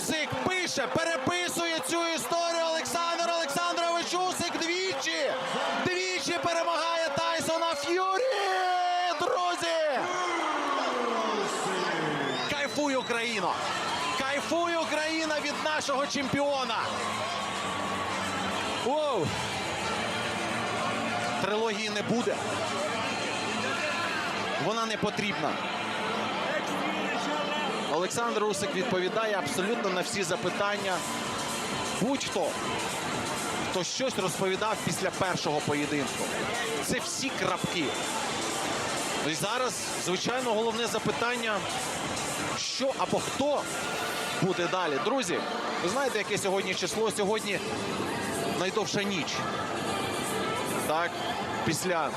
вперше переписує цю історію Олександр Олександрович Усик двічі. Двічі перемагає Тайсона Ф'юрі. Друзі! Кайфуй, Україно! Кайфуй, Україна від нашого чемпіона! Воу! Трилогії не буде. Вона не потрібна. Олександр Усик відповідає абсолютно на всі запитання. Будь-хто, хто щось розповідав після першого поєдинку. Це всі крапки. І зараз, звичайно, головне запитання, що або хто буде далі. Друзі, ви знаєте, яке сьогодні число? Сьогодні найдовша ніч. Так, після